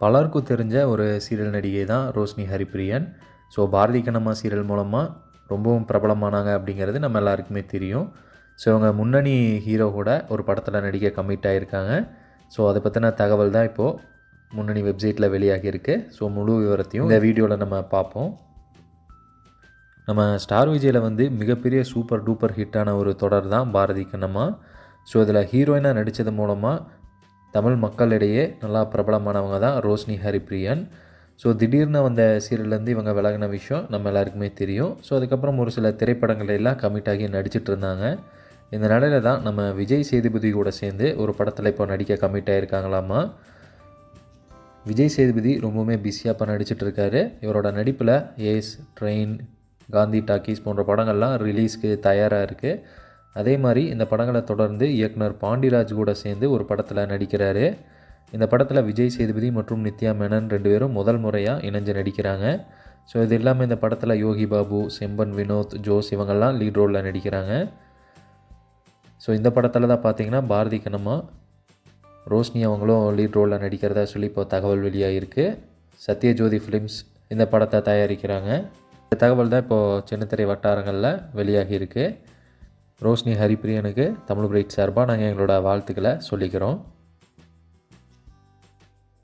பலருக்கும் தெரிஞ்ச ஒரு சீரியல் நடிகை தான் ரோஷினி ஹரிப்பிரியன் ஸோ பாரதி கண்ணம்மா சீரியல் மூலமாக ரொம்பவும் பிரபலமானாங்க அப்படிங்கிறது நம்ம எல்லாருக்குமே தெரியும். ஸோ இவங்க முன்னணி ஹீரோ கூட ஒரு படத்தில் நடிக்க கமிட் ஆகியிருக்காங்க ஸோ அதை பற்றின தகவல் தான் இப்போது முன்னணி வெப்சைட்டில் வெளியாகியிருக்கு. ஸோ முழு விவரத்தையும் இந்த வீடியோவில் நம்ம பார்ப்போம். நம்ம ஸ்டார் விஜயில் வந்து மிகப்பெரிய சூப்பர் டூப்பர் ஹிட்டான ஒரு தொடர் தான் பாரதி கண்ணம்மா ஸோ இதில் ஹீரோயினாக நடித்தது மூலமாக தமிழ் மக்களிடையே நல்லா பிரபலமானவங்க தான் ரோஷினி ஹரிப்ரியன். ஸோ திடீர்னு வந்த சீரியல்லேருந்து இவங்க விலகின விஷயம் நம்ம எல்லாருக்குமே தெரியும். ஸோ அதுக்கப்புறம் ஒரு சில திரைப்படங்கள் எல்லாம் கமிட் ஆகி நடிச்சிட்டு இருந்தாங்க. இந்த நிலையில தான் நம்ம விஜய் சேதுபதி கூட சேர்ந்து ஒரு படத்தில் இப்போ நடிக்க கமிட் ஆகியிருக்காங்களாமா விஜய் சேதுபதி ரொம்பவுமே பிஸியாக இப்போ நடிச்சிட்ருக்காரு இவரோட நடிப்பில் ஏஸ் ட்ரெயின் காந்தி டாக்கீஸ் போன்ற படங்கள்லாம் ரிலீஸ்க்கு தயாராக இருக்குது அதே மாதிரி இந்த படங்களை தொடர்ந்து இயக்குனர் பாண்டிராஜ் கூட சேர்ந்து ஒரு படத்தில் நடிக்கிறாரு. இந்த படத்தில் விஜய் சேதுபதி மற்றும் நித்யா மேனன் ரெண்டு பேரும் முதல் முறையாக இணைஞ்சு நடிக்கிறாங்க. ஸோ இது இல்லாமல் இந்த படத்தில் யோகி பாபு செம்பன் வினோத் ஜோஸ் இவங்கெல்லாம் லீட் ரோலில் நடிக்கிறாங்க. ஸோ இந்த படத்தில் தான் பார்த்தீங்கன்னா பாரதி கண்ணம்மா ரோஷினி அவங்களும் லீட் ரோலில் நடிக்கிறதா சொல்லி இப்போ தகவல் வெளியாகிருக்கு சத்யஜோதி ஃபிலிம்ஸ் இந்த படத்தை தயாரிக்கிறாங்க. இந்த தகவல் தான் இப்போது சின்னத்திரை வட்டாரங்களில் வெளியாகி இருக்குது ரோஷினி ஹரிப்பிரியனுக்கு தமிழ் பிரைட் சார்பாக நாங்கள் எங்களோட வாழ்த்துக்களை சொல்லிக்கிறோம்.